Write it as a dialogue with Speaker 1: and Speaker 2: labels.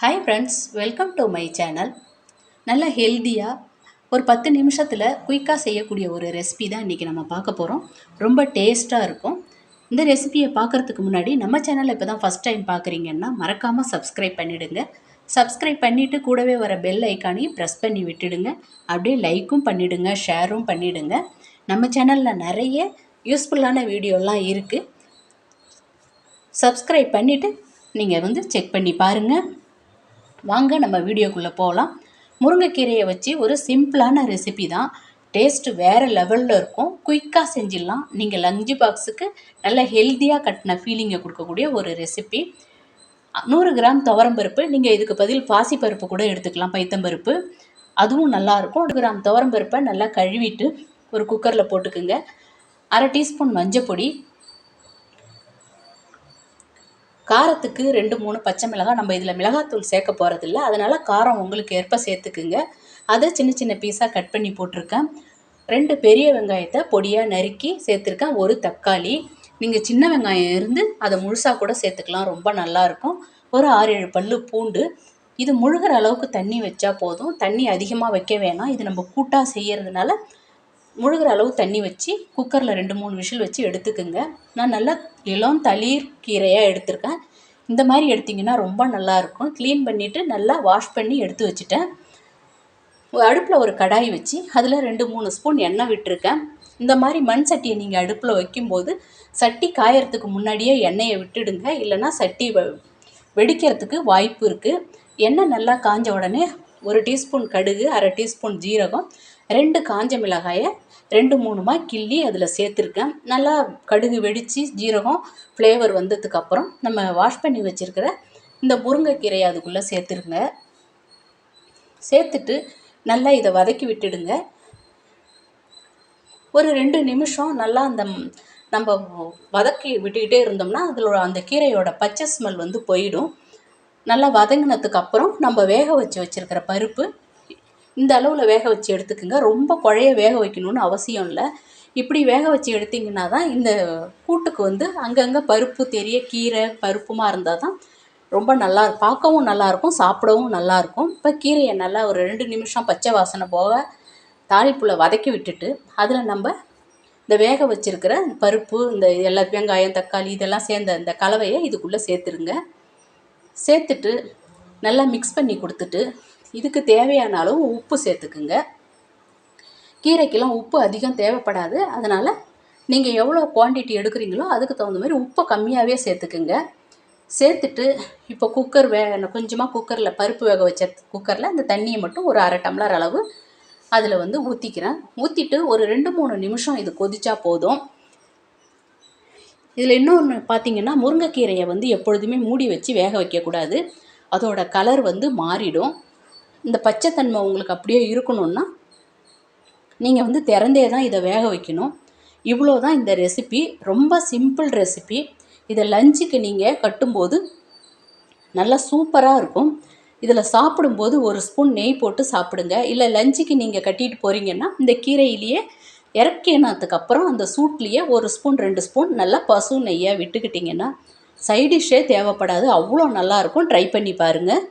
Speaker 1: Hi friends welcome to my channel நல்ல ஹெல்த்தியாக ஒரு பத்து நிமிஷத்தில் குயிக்காக செய்யக்கூடிய ஒரு ரெசிபி தான் இன்றைக்கி நம்ம பார்க்க போகிறோம் ரொம்ப டேஸ்ட்டாக இருக்கும். இந்த ரெசிபியை பார்க்குறதுக்கு முன்னாடி நம்ம சேனலை இப்போ தான் ஃபஸ்ட் டைம் பார்க்குறீங்கன்னா மறக்காமல் சப்ஸ்கிரைப் பண்ணிவிடுங்க சப்ஸ்கிரைப் பண்ணிவிட்டு கூடவே வர பெல் ஐக்கானையும் ப்ரெஸ் பண்ணி விட்டுடுங்க. அப்படியே லைக்கும் பண்ணிவிடுங்க ஷேரும் பண்ணிவிடுங்க நம்ம சேனலில் நிறைய யூஸ்ஃபுல்லான வீடியோலாம் இருக்குது சப்ஸ்கிரைப் பண்ணிவிட்டு நீங்கள் வந்து செக் பண்ணி பாருங்கள் வாங்க நம்ம வீடியோக்குள்ளே போகலாம் முருங்கைக்கீரையை வச்சு ஒரு சிம்பிளான ரெசிபி தான். டேஸ்ட்டு வேறு லெவலில் இருக்கும். குயிக்காக செஞ்சிடலாம். நீங்கள் லஞ்சு பாக்ஸுக்கு நல்ல ஹெல்த்தியாக கட்டின ஃபீலிங்கை கொடுக்கக்கூடிய ஒரு ரெசிபி நூறு கிராம் துவரம்பருப்பு நீங்கள் இதுக்கு பதில் பாசிப்பருப்பு கூட எடுத்துக்கலாம். பைத்தம்பருப்பு அதுவும் நல்லாயிருக்கும் ஒரு கிராம் துவரம்பருப்பை நல்லா கழுவிட்டு ஒரு குக்கரில் போட்டுக்குங்க. அரை டீஸ்பூன் மஞ்சப்பொடி. காரத்துக்கு ரெண்டு மூணு பச்சை மிளகாய் நம்ம இதில் மிளகாத்தூள் சேர்க்க போகிறதில்ல அதனால் காரம் உங்களுக்கு ஏற்ப சேர்த்துக்குங்க. அதை சின்ன சின்ன பீஸாக கட் பண்ணி போட்டிருக்கேன். ரெண்டு பெரிய வெங்காயத்தை பொடியாக நறுக்கி சேர்த்துருக்கேன். ஒரு தக்காளி. நீங்கள் சின்ன வெங்காயம் இருந்து அதை முழுசாக கூட சேர்த்துக்கலாம். ரொம்ப நல்லாயிருக்கும் ஒரு ஆறு ஏழு பல் பூண்டு. இது முழுகிற அளவுக்கு தண்ணி வச்சா போதும். தண்ணி அதிகமாக வைக்க வேணாம். இது நம்ம கூட்டாக செய்கிறதுனால முழுகிற அளவு தண்ணி வச்சு குக்கரில் ரெண்டு மூணு விஷில் வச்சு எடுத்துக்கோங்க. நான் நல்லா இளம் தளிர் கீரையாக எடுத்திருக்கேன். இந்த மாதிரி எடுத்திங்கன்னா ரொம்ப நல்லாயிருக்கும் க்ளீன் பண்ணிவிட்டு நல்லா வாஷ் பண்ணி எடுத்து வச்சுட்டேன். அடுப்பில் ஒரு கடாய் வச்சு அதில் ரெண்டு மூணு ஸ்பூன் எண்ணெய் விட்டுருக்கேன். இந்த மாதிரி மண் சட்டியை நீங்கள் அடுப்பில் வைக்கும்போது சட்டி காயறதுக்கு முன்னாடியே எண்ணெயை விட்டுடுங்க. இல்லைன்னா சட்டி வெடிக்கிறதுக்கு வாய்ப்பு இருக்குது எண்ணெய் நல்லா காஞ்ச உடனே ஒரு டீஸ்பூன் கடுகு அரை டீஸ்பூன் ஜீரகம் ரெண்டு காஞ்ச மிளகாயை ரெண்டு மூணுமா கிள்ளி அதில் சேர்த்துருக்கேன். நல்லா கடுகு வெடித்து ஜீரகம் ஃப்ளேவர் வந்ததுக்கப்புறம் நம்ம வாஷ் பண்ணி வச்சுருக்கிற இந்த முருங்கைக்கீரையை அதுக்குள்ளே சேர்த்துருங்க. சேர்த்துட்டு நல்லா இதை வதக்கி விட்டுடுங்க. ஒரு ரெண்டு நிமிஷம் நல்லா அந்த நம்ம வதக்கி விட்டுக்கிட்டே இருந்தோம்னா அதில் அந்த கீரையோட பச்சை ஸ்மெல் வந்து போயிடும். நல்லா வதங்கினதுக்கு அப்புறம் நம்ம வேக வச்சு வச்சுருக்கிற பருப்பு இந்த அளவில் வேக வச்சு எடுத்துக்கோங்க. ரொம்ப குழைய வேக வைக்கணும்னு அவசியம் இல்லை. இப்படி வேக வச்சு எடுத்திங்கன்னா தான் இந்த கூட்டுக்கு வந்து அங்கங்கே பருப்பு தெரிய கீரை பருப்புமா இருந்தால் தான் ரொம்ப நல்லா பார்க்கவும் நல்லாயிருக்கும் சாப்பிடவும் நல்லாயிருக்கும் இப்போ கீரையை நல்லா ஒரு ரெண்டு நிமிஷம் பச்சை வாசனை போக தாளிப்புல வதக்கி விட்டுட்டு அதில் நம்ம இந்த வேக வச்சுருக்கிற பருப்பு இந்த எல்லா வெங்காயம் தக்காளி இதெல்லாம் சேர்ந்த இந்த கலவையை இதுக்குள்ளே சேர்த்துருங்க. சேர்த்துட்டு நல்லா மிக்ஸ் பண்ணி கொடுத்துட்டு இதுக்கு தேவையான அளவு உப்பு சேர்த்துக்குங்க. கீரைக்கெல்லாம் உப்பு அதிகம் தேவைப்படாது. அதனால் நீங்கள் எவ்வளோ குவான்டிட்டி எடுக்கிறீங்களோ அதுக்கு தகுந்த மாதிரி உப்பை கம்மியாகவே சேர்த்துக்குங்க. சேர்த்துட்டு இப்போ குக்கர் வே கொஞ்சமாக குக்கரில் பருப்பு வேக வச்ச குக்கரில் இந்த தண்ணியை மட்டும் ஒரு அரை டம்ளர் அளவு அதில் வந்து ஊற்றிக்கிறேன் ஊற்றிட்டு ஒரு ரெண்டு மூணு நிமிஷம் இது கொதிச்சா போதும். இதில் இன்னொன்று பார்த்தீங்கன்னா முருங்கைக்கீரையை வந்து எப்பொழுதுமே மூடி வச்சு வேக வைக்கக்கூடாது. அதோட கலர் வந்து மாறிடும். இந்த பச்சைத்தன்மை உங்களுக்கு அப்படியே இருக்கணும்னா நீங்கள் வந்து திறந்தே தான் இதை வேக வைக்கணும். இவ்வளோ தான் இந்த ரெசிபி ரொம்ப சிம்பிள் ரெசிபி இதை லஞ்சுக்கு நீங்கள் கட்டும்போது நல்லா சூப்பராக இருக்கும். இதில் சாப்பிடும்போது ஒரு ஸ்பூன் நெய் போட்டு சாப்பிடுங்க. இல்லை லஞ்சுக்கு நீங்கள் கட்டிட்டு போகிறீங்கன்னா இந்த கீரையிலேயே இறக்கினதுக்கப்புறம் அந்த சூட்லேயே ஒரு ஸ்பூன் ரெண்டு ஸ்பூன் நல்லா பசு நெய்யாக விட்டுக்கிட்டிங்கன்னா சைடிஷ்ஷே தேவைப்படாது. அவ்வளோ நல்லாயிருக்கும் ட்ரை பண்ணி பாருங்கள்